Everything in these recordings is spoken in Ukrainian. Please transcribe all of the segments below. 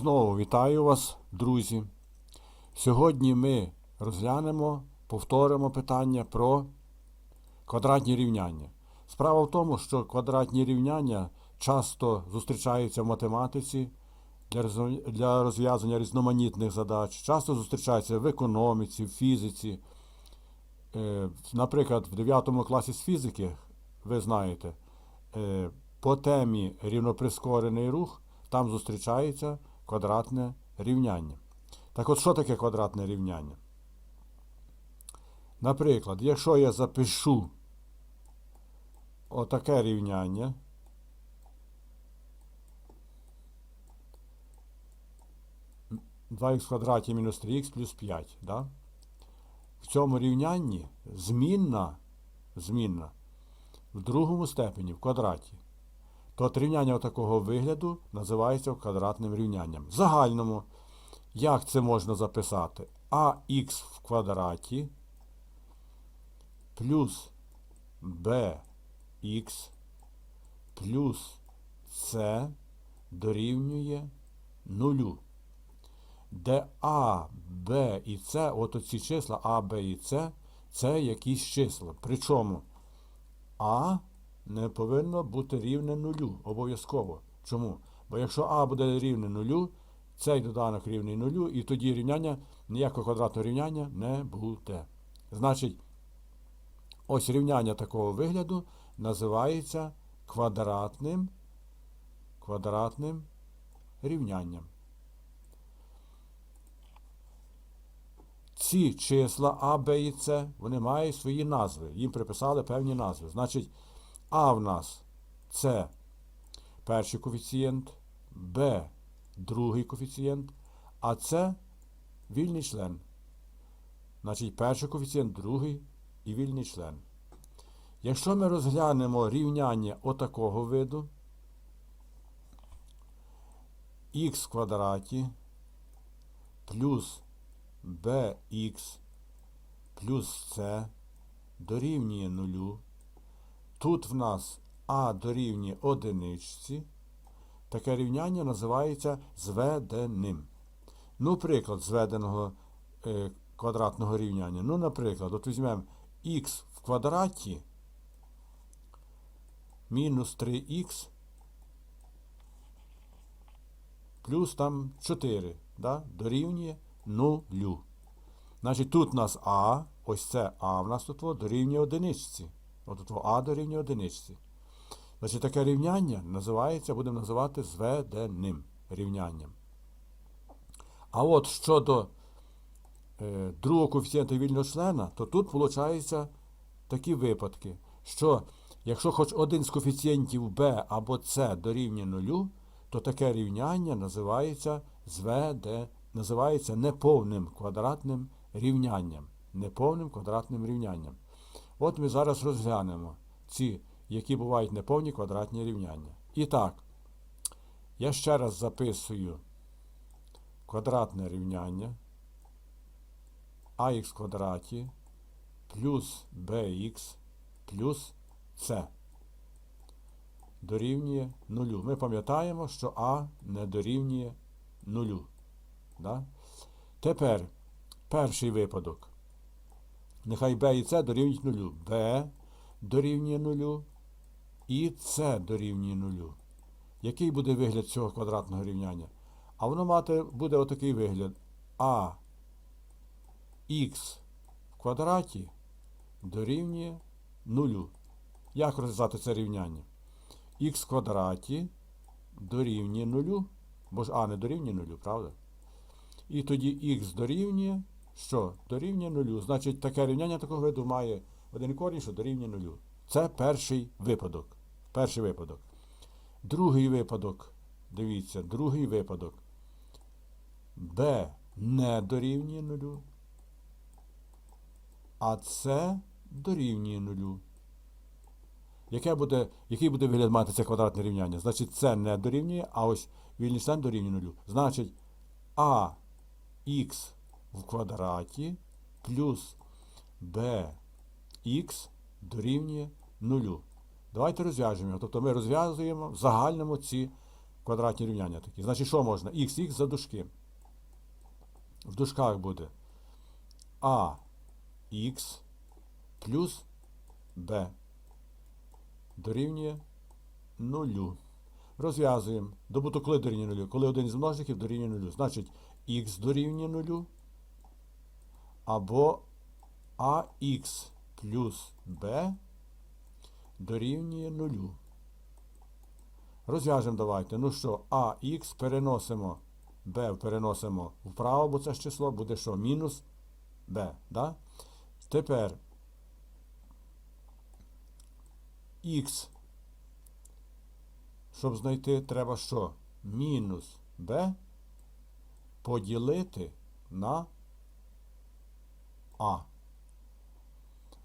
Знову вітаю вас, друзі. Сьогодні ми розглянемо, повторимо питання про квадратні рівняння. Справа в тому, що квадратні рівняння часто зустрічаються в математиці для роз- розв'язання різноманітних задач, часто зустрічаються в економіці, в фізиці. Е, Наприклад, в 9 класі з фізики, ви знаєте, е, по темі рівноприскорений рух там зустрічається квадратне рівняння. Так от, що таке квадратне рівняння? Наприклад, якщо я запишу отаке рівняння, 2х квадраті мінус 3х плюс 5, да? в цьому рівнянні змінна, змінна в другому степені, в квадраті, то рівняння такого вигляду називається квадратним рівнянням. В загальному, як це можна записати? ах в квадраті плюс bx плюс c дорівнює нулю. Де А, Б і С, от оці числа А, Б і С, це якісь числа. Причому А не повинно бути рівне нулю обов'язково. Чому? Бо якщо А буде рівне нулю, цей доданок рівний нулю, і тоді рівняння, ніякого квадратного рівняння не буде. Значить, ось рівняння такого вигляду називається квадратним, квадратним рівнянням. Ці числа А, Б і С, вони мають свої назви. Їм приписали певні назви. Значить, А в нас це перший коефіцієнт, Б другий коефіцієнт, а С вільний член. Значить, перший коефіцієнт, другий і вільний член. Якщо ми розглянемо рівняння отакого виду, х в квадраті плюс bx плюс c дорівнює нулю. Тут в нас а дорівнює одиничці. Таке рівняння називається зведеним. Ну, приклад зведеного е, квадратного рівняння. Ну, наприклад, от візьмемо х в квадраті мінус 3х плюс там 4 да, дорівнює нулю. Значить, тут у нас А, ось це А в нас тут дорівнює одиничці. От А дорівнює одиничці. Значить, таке рівняння називається, будемо називати зведеним рівнянням. А от щодо е, другого коефіцієнта вільного члена, то тут виходить такі випадки, що якщо хоч один з коефіцієнтів b або c дорівнює нулю, то таке рівняння називається зведе, називається неповним квадратним рівнянням. Неповним квадратним рівнянням. От ми зараз розглянемо ці, які бувають неповні квадратні рівняння. І так, я ще раз записую квадратне рівняння ax квадраті плюс bx плюс c дорівнює нулю. Ми пам'ятаємо, що а не дорівнює нулю. Да? Тепер перший випадок. Нехай b і c дорівнюють нулю. b дорівнює нулю і c дорівнює нулю. Який буде вигляд цього квадратного рівняння? А воно мати буде отакий вигляд. А х в квадраті дорівнює нулю. Як розв'язати це рівняння? х в квадраті дорівнює нулю, бо ж а не дорівнює нулю, правда? І тоді х дорівнює що? Дорівнює нулю. Значить, таке рівняння такого виду має один корінь, що дорівнює нулю. Це перший випадок. Перший випадок. Другий випадок. Дивіться, другий випадок. b не дорівнює нулю, а c дорівнює нулю. Яке буде, який буде вигляд мати це квадратне рівняння? Значить, це не дорівнює, а ось вільний член дорівнює нулю. Значить, а х в квадраті плюс bx дорівнює нулю. Давайте розв'яжемо. Тобто ми розв'язуємо в загальному ці Квадратні рівняння такі. Значить, що можна? Х, за дужки. В дужках буде х плюс b дорівнює нулю. Розв'язуємо. Добуток коли дорівнює нулю? Коли один із множників дорівнює нулю. Значить, х дорівнює нулю або ах плюс b дорівнює нулю. Розв'яжемо давайте. Ну що, ах переносимо, b переносимо вправо, бо це ж число буде що? Мінус b. Да? Тепер х, щоб знайти, треба що? Мінус b поділити на а.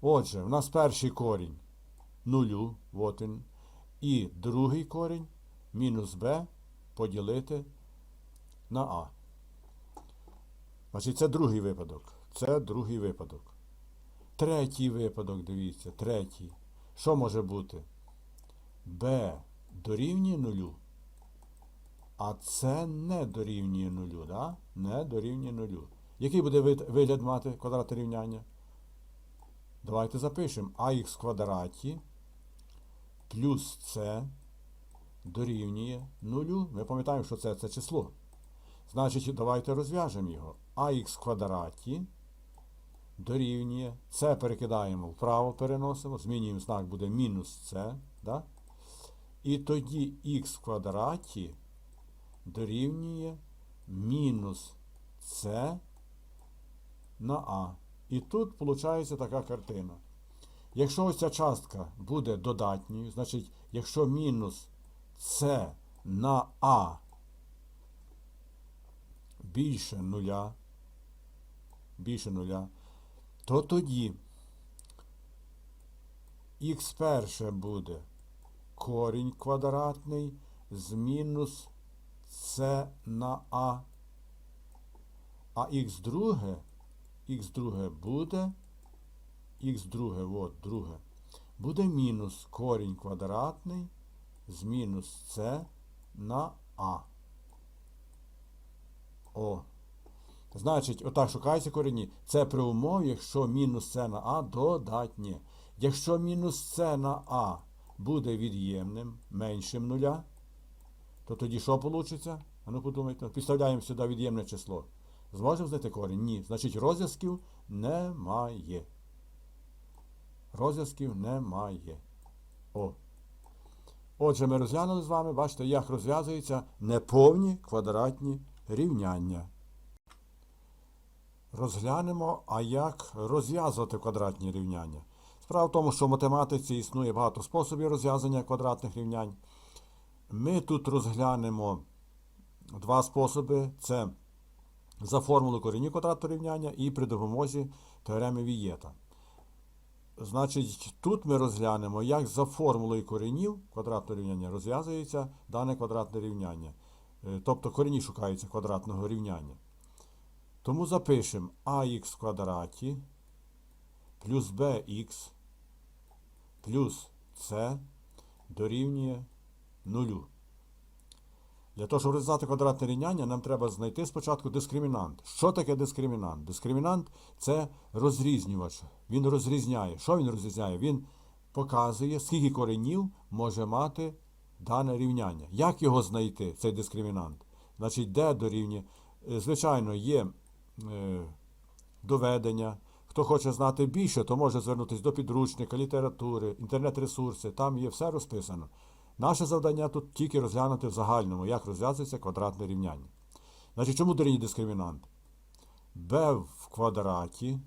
Отже, в нас перший корінь нулю, от він, і другий корінь мінус b поділити на а. Значить, це другий випадок. Це другий випадок. Третій випадок, дивіться, третій. Що може бути? b дорівнює нулю, а це не дорівнює нулю, да? Не дорівнює нулю. Який буде вигляд мати квадратне рівняння? Давайте запишемо ах в квадраті плюс c дорівнює нулю. Ми пам'ятаємо, що це, це число. Значить, давайте розв'яжемо його. ах в квадраті дорівнює. Це перекидаємо вправо, переносимо, змінюємо знак, буде мінус c. Да? І тоді х в квадраті дорівнює мінус c на а. І тут виходить така картина. Якщо ось ця частка буде додатньою, значить, якщо мінус c на а більше нуля, більше нуля, то тоді х перше буде корінь квадратний з мінус c на а, а х друге, х друге буде, х друге, от друге, буде мінус корінь квадратний з мінус c на а. О. Значить, отак шукаються корені. Це при умові, якщо мінус c на а додатнє. Якщо мінус c на а буде від'ємним, меншим нуля, то тоді що вийде? А ну подумайте, підставляємо сюди від'ємне число. Зможемо знайти корінь? Ні. Значить, розв'язків немає. Розв'язків немає. О. Отже, ми розглянули з вами, бачите, як розв'язуються неповні квадратні рівняння. Розглянемо, а як розв'язувати квадратні рівняння. Справа в тому, що в математиці існує багато способів розв'язання квадратних рівнянь. Ми тут розглянемо два способи: це за формулою коренів квадратного рівняння і при допомозі теореми Вієта. Значить, тут ми розглянемо, як за формулою коренів квадратного рівняння розв'язується дане квадратне рівняння. Е, Тобто корені шукаються квадратного рівняння. Тому запишемо ах в квадраті плюс bx плюс c дорівнює нулю. Для того, щоб розв'язати квадратне рівняння, нам треба знайти спочатку дискримінант. Що таке дискримінант? Дискримінант це розрізнювач. Він розрізняє. Що він розрізняє? Він показує, скільки коренів може мати дане рівняння. Як його знайти, цей дискримінант? Значить, де дорівнює? Е, Звичайно, є е, доведення. Хто хоче знати більше, то може звернутися до підручника, літератури, інтернет-ресурси, там є все розписано. Наше завдання тут тільки розглянути в загальному, як розв'язується квадратне рівняння. Значить, чому дорівнює дискримінант? b в квадраті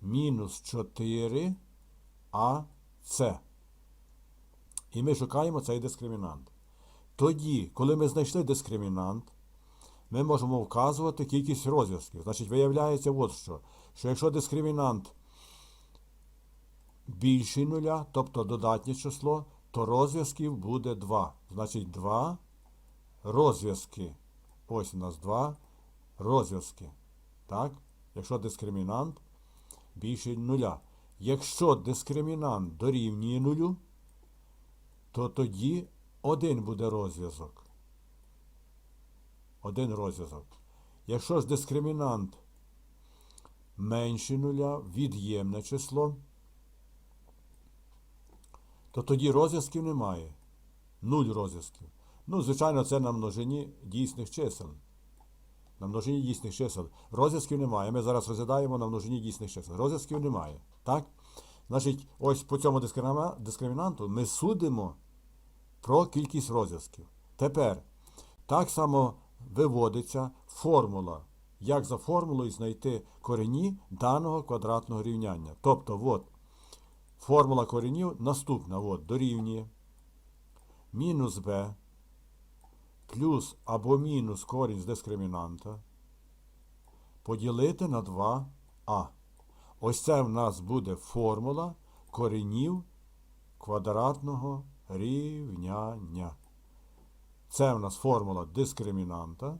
мінус 4 ac. І ми шукаємо цей дискримінант. Тоді, коли ми знайшли дискримінант, ми можемо вказувати кількість розв'язків. Значить, виявляється от що, що якщо дискримінант більший нуля, тобто додатнє число, то розв'язків буде 2. Значить, 2 розв'язки. Ось у нас 2 розв'язки. Так? Якщо дискримінант більший нуля. Якщо дискримінант дорівнює нулю, то тоді один буде розв'язок. Один розв'язок. Якщо ж дискримінант менше нуля, від'ємне число, то тоді розв'язків немає. Нуль розв'язків. Ну, звичайно, це на множині дійсних чисел. На множині дійсних чисел. Розв'язків немає. Ми зараз розглядаємо на множині дійсних чисел. Розв'язків немає. Так? Значить, ось по цьому дискримінанту ми судимо про кількість розв'язків. Тепер так само виводиться формула. Як за формулою знайти корені даного квадратного рівняння. Тобто, от, формула коренів наступна. От, дорівнює мінус b плюс або мінус корінь з дискримінанта поділити на 2а. Ось це в нас буде формула коренів квадратного рівняння. Це в нас формула дискримінанта.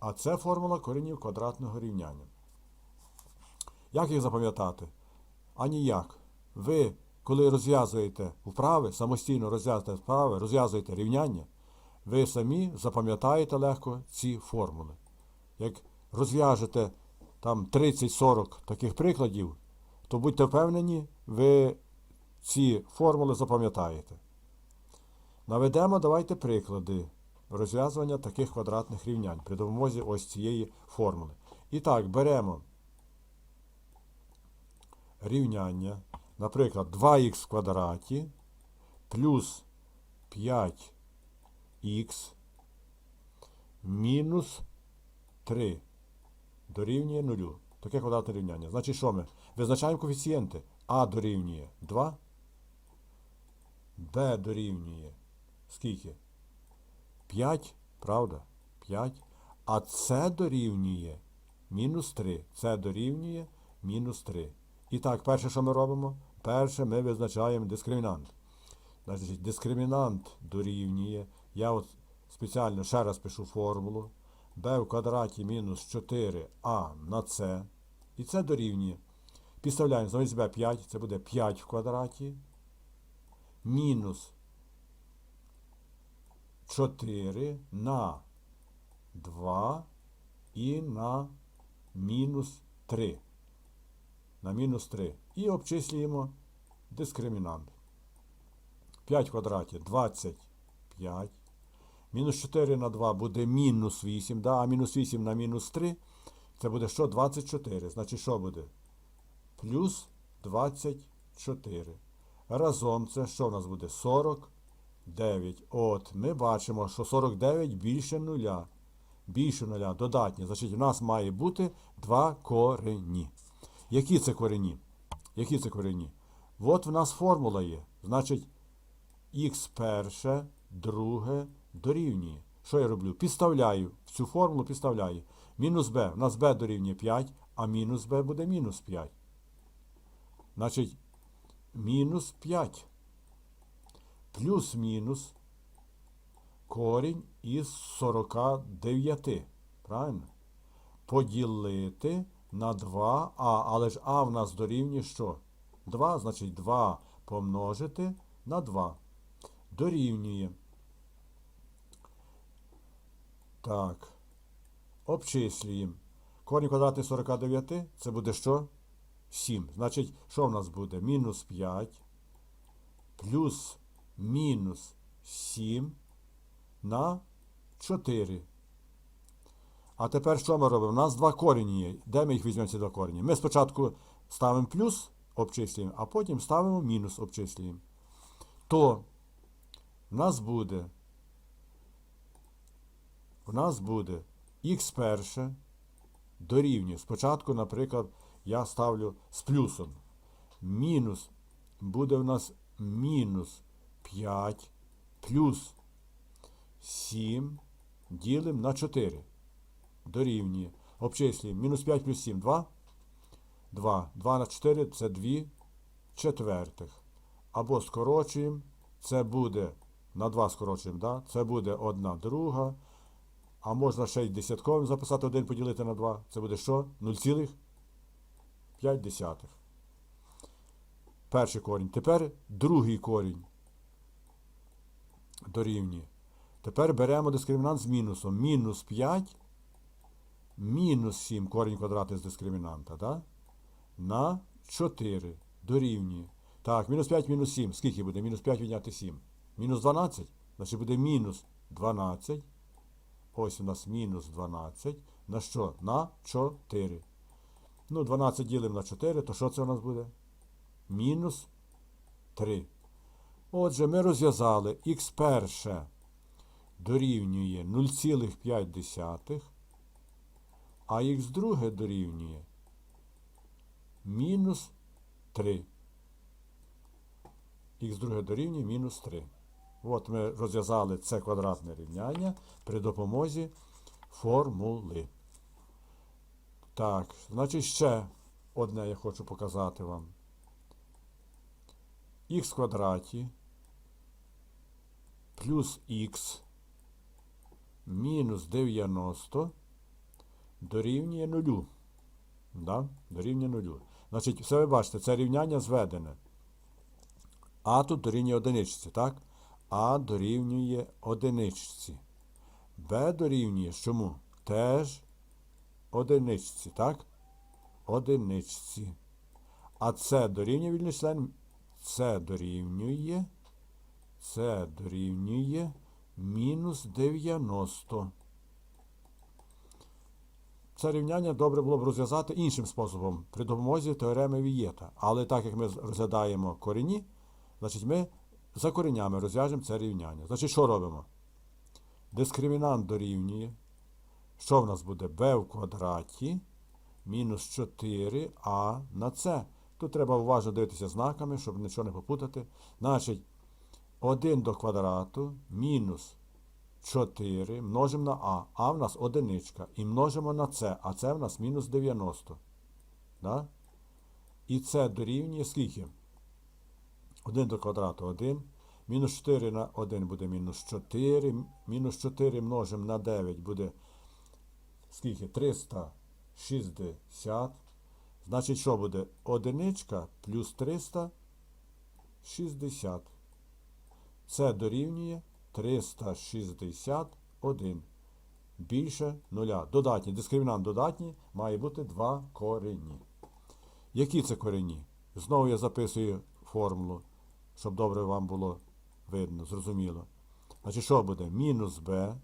А це формула коренів квадратного рівняння. Як їх запам'ятати? А ніяк. Ви, коли розв'язуєте вправи, самостійно розв'язуєте вправи, розв'язуєте рівняння, ви самі запам'ятаєте легко ці формули. Як розв'яжете там 30-40 таких прикладів, то будьте впевнені, ви ці формули запам'ятаєте. Наведемо давайте приклади розв'язування таких квадратних рівнянь при допомозі ось цієї формули. І так, беремо рівняння, наприклад, 2х в квадраті плюс 5х мінус 3 дорівнює 0. Таке квадратне рівняння. Значить, що ми? Визначаємо коефіцієнти. А дорівнює 2, Б дорівнює скільки? 5, правда? 5. А С дорівнює мінус 3. С дорівнює мінус 3. І так, перше, що ми робимо? Перше, ми визначаємо дискримінант. Значить, дискримінант дорівнює. Я от спеціально ще раз пишу формулу. b в квадраті мінус 4а на c. І це дорівнює. Підставляємо замість b 5, це буде 5 в квадраті. Мінус 4 на 2 і на мінус 3. На мінус 3. І обчислюємо дискримінант. 5 в квадраті 25. Мінус 4 на 2 буде мінус 8, да? а мінус 8 на мінус 3 це буде що? 24. Значить, що буде? Плюс 24. Разом це що в нас буде? 49. От, ми бачимо, що 49 більше нуля. Більше нуля, додатнє. Значить, у нас має бути два корені. Які це корені? Які це корені? От в нас формула є. Значить, х перше, друге дорівнює. Що я роблю? Підставляю. В цю формулу підставляю. Мінус b. У нас b дорівнює 5, а мінус b буде мінус 5. Значить, мінус 5. Плюс-мінус корінь із 49. Правильно? Поділити на 2а. Але ж а в нас дорівнює що? 2, значить 2 помножити на 2. Дорівнює. Так. Обчислюємо. Корінь квадратний 49 це буде що? 7. Значить, що в нас буде? Мінус 5 плюс мінус 7 на 4. А тепер що ми робимо? У нас два корені є. Де ми їх візьмемо ці два корені? Ми спочатку ставимо плюс, обчислюємо, а потім ставимо мінус, обчислюємо. То в нас буде в нас буде х перше дорівнює. Спочатку, наприклад, я ставлю з плюсом. Мінус буде в нас мінус 5 плюс 7 ділимо на 4. Дорівнює. Обчислюємо. Мінус 5 плюс 7 2. 2. 2 на 4 це 2 четвертих. Або скорочуємо. Це буде на 2 скорочуємо, да? це буде 1 друга. А можна ще й десятковим записати 1 поділити на 2. Це буде що? 0,5. Перший корінь. Тепер другий корінь. дорівнює. Тепер беремо дискримінант з мінусом. Мінус 5, мінус 7 корінь квадратний з дискримінанта, да? на 4 дорівнює. Так, мінус 5, мінус 7. Скільки буде? Мінус 5 відняти 7. Мінус 12. Значить буде мінус 12. Ось у нас мінус 12. На що? На 4. Ну, 12 ділимо на 4, то що це у нас буде? Мінус 3. Отже, ми розв'язали х перше дорівнює 0,5, а х друге дорівнює мінус 3. Х друге дорівнює мінус 3. От ми розв'язали це квадратне рівняння при допомозі формули. Так, значить, ще одне я хочу показати вам. х квадраті плюс х мінус 90 дорівнює нулю. Да? Дорівнює нулю. Значить, все ви бачите, це рівняння зведене. А тут дорівнює одиничці, так? А дорівнює одиничці. Б дорівнює чому? Теж одиничці, так? Одиничці. А С дорівнює вільний член. С дорівнює. С дорівнює мінус 90. Це рівняння добре було б розв'язати іншим способом при допомозі теореми Вієта. Але так як ми розглядаємо корені, значить ми за коренями розв'яжемо це рівняння. Значить, що робимо? Дискримінант дорівнює. Що в нас буде? b в квадраті мінус 4а на С. Тут треба уважно дивитися знаками, щоб нічого не попутати. Значить, 1 до квадрату мінус 4 множимо на А. А в нас одиничка. І множимо на С, а це в нас мінус 90. Да? І це дорівнює скільки? 1 до квадрату 1. Мінус 4 на 1 буде мінус 4. Мінус 4 множимо на 9 буде скільки? 360. Значить, що буде? Одиничка плюс 360. Це дорівнює 361. Більше нуля. Додатні. Дискримінант додатній має бути два корені. Які це корені? Знову я записую формулу, щоб добре вам було видно, зрозуміло. Значить, що буде? Мінус b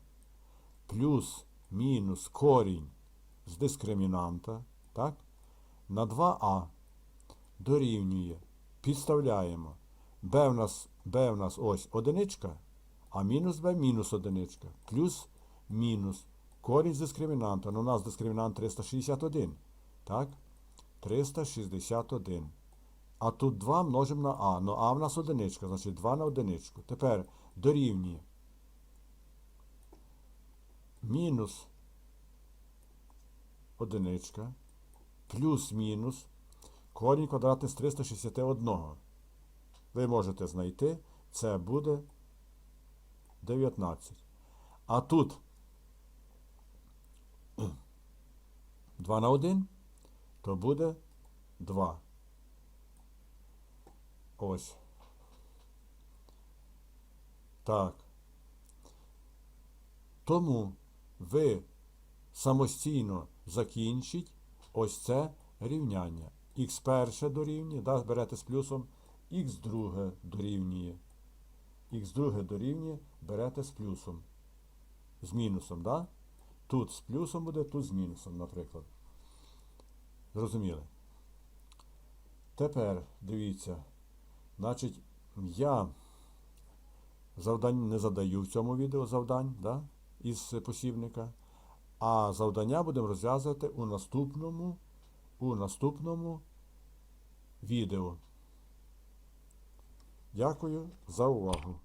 плюс мінус корінь з дискримінанта, так? На 2а дорівнює. Підставляємо. b в нас, b в нас ось одиничка, а мінус b мінус одиничка. Плюс мінус. Корінь з дискримінанта. Ну, у нас дискримінант 361. Так? 361. А тут 2 множимо на А. Ну А в нас одиничка, значить 2 на одиничку. Тепер дорівнює. Мінус одиничка. Плюс мінус. Корінь квадратний з 361. Ви можете знайти. Це буде 19. А тут 2 на 1, то буде 2. Ось. Так. Тому ви самостійно закінчіть ось це рівняння. Х перше дорівнює, да, берете з плюсом, х друге дорівнює. Х друге дорівнює, берете з плюсом. З мінусом, да? Тут з плюсом буде, тут з мінусом, наприклад. Зрозуміли? Тепер дивіться. Значить, я завдань не задаю в цьому відео завдань да, із посібника, а завдання будемо розв'язувати у наступному, у наступному відео. Дякую за увагу.